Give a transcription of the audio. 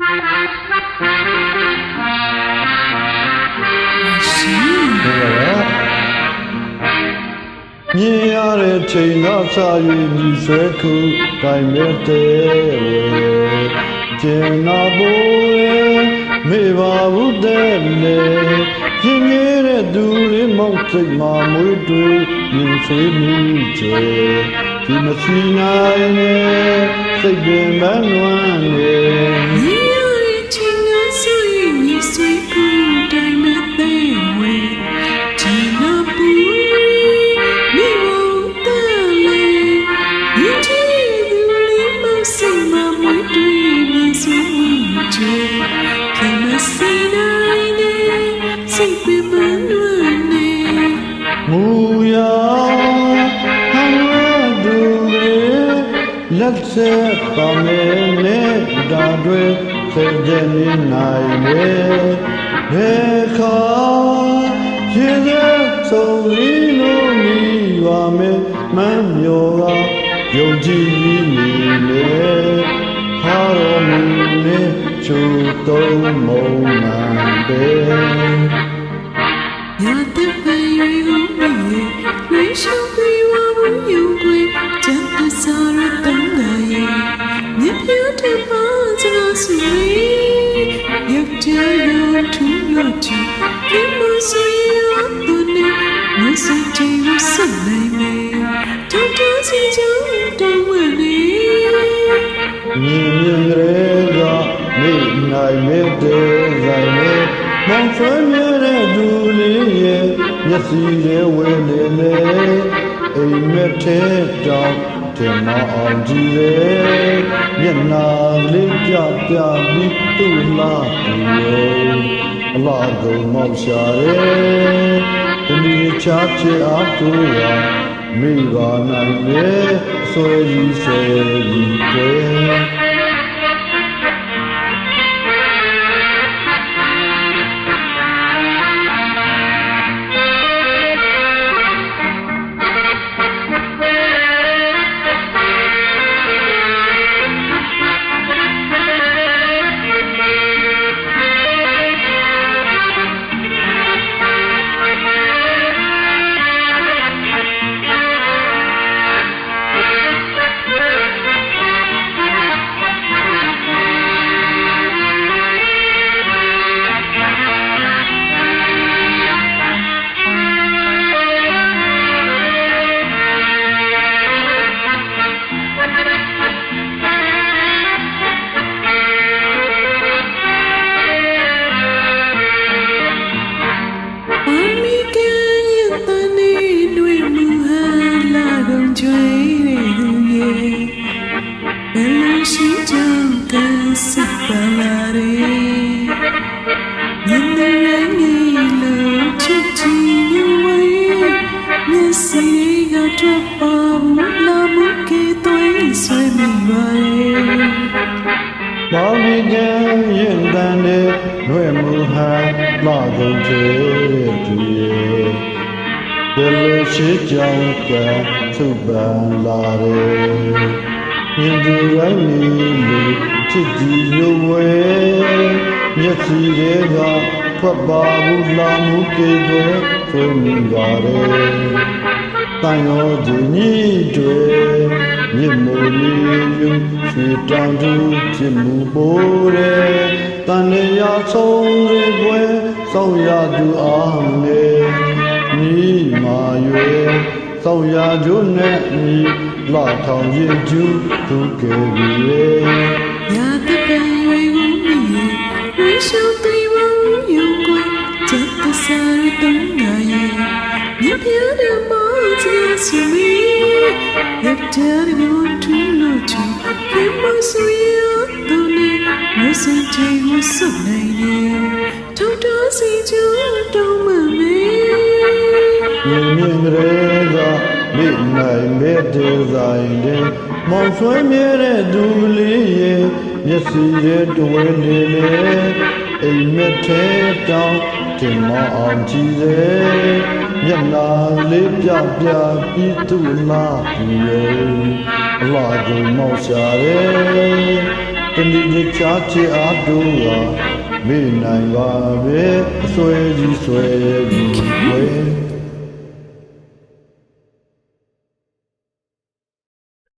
မြင်ရတဲ့ချိန်တော့စာ၍ညီဆွဲခုတိုင်မဲ့တဲ့ဝေကျင်နာဘိုးမေပါဘူးတဲ့လေပြင်းရတဲ့သူလေးမောက်စိတ်မှာမွေးတွေမြင်ဆွေးမှုကျဲဒီမစီနိုင်နဲ့စိတ်ပင်မနှွမ်းနေ စိတ်ပင်ပန်းလွန်းနေငူရောဟောဒူရေလက်ဆက်ပါမဲနဲ့ဒါတွေစေကြနေနိုင်လေဘယ်ခါရှင်ရဲ့ဆုံးလီလို့မိရွာမဲမမ်းမြော်ကယုံကြည်နေလေဟာတော်မူနေချူတုံးမုံမှာ ချီဒီမဆိုရတူနေမစတဲ့ရဆက်နိုင်မေတောင်းတစီချောင်းတောင်းဝင်နေမြင်မြင်ရဲကနေနိုင်မဲတဲ့ဆိုင်မဲမောင်ဆွမ်းမြဲသူလေးရဲ့မျက်စီရဲ့ဝဲနေနေအိမ်မက်တဲ့တောင်းတင်မအောင်ကြည့်လေမျက်နာလေးကြပြပြီးသူ့လားပြေ အလားကုံမောက်ရှာရဲ့ဒီနေ့ချာချေအားတူရမိပါနိုင်လေဆွဲကြီးဆွဲကြီးတဲ့ ထွက်ပါဘူးလာမှုကေသွေးဆွေးမိပါရဲ့မောင်ဒီကံရင်တန်တဲ့ရွဲ့မှုဟန်လာကုန်ချေတူရဲ့ဘယ်လိုရှိကြောင်းကသုပန်လာတယ်မြင်သူတိုင်းနေလို့ချစ်ကြည်ရွဝဲမျက်စီတွေကထွက်ပါဘူးလာမှုကေတွေဆိုမိပါတယ် တန်ရောဒီနီတွေမြစ်မိုလီမြူရွှေတောင်သူဖြစ်မှုပိုးတဲ့တန်ရဆုံးရေပွဲစောင့်ရသူအားမေနီမာရွေစောင့်ရသူနဲ့ဤလာထောင်ရင်ကျူသူကယ်ရေရာကပံရေဝမီဝိရှုတိဝံယုံကွယ်ချက်တဆရတုံးငါယေမြပြတဲ့ sweet Neptune moon twin luchu Give my sweet Tony Nursing tea was so naive Don't do see you don't mummy Nimreza midnight midday zaiden မောင်ဆွေးမြဲတဲ့ဒူကလေးရဲ့မျက်စိရဲ့တွင်နေလေအိမ်မက်ထဲတောင်း တင်မအောင်ကြည့်စေမျက်နာလေးပြပြပြီးသူ့လာပြီးရဲ့အလားကိုမောက်ရှာတယ်တဏိတခြားချစ်အားတို့ကမေ့နိုင်ပါပဲအစွဲကြီးဆွဲပြီးွယ်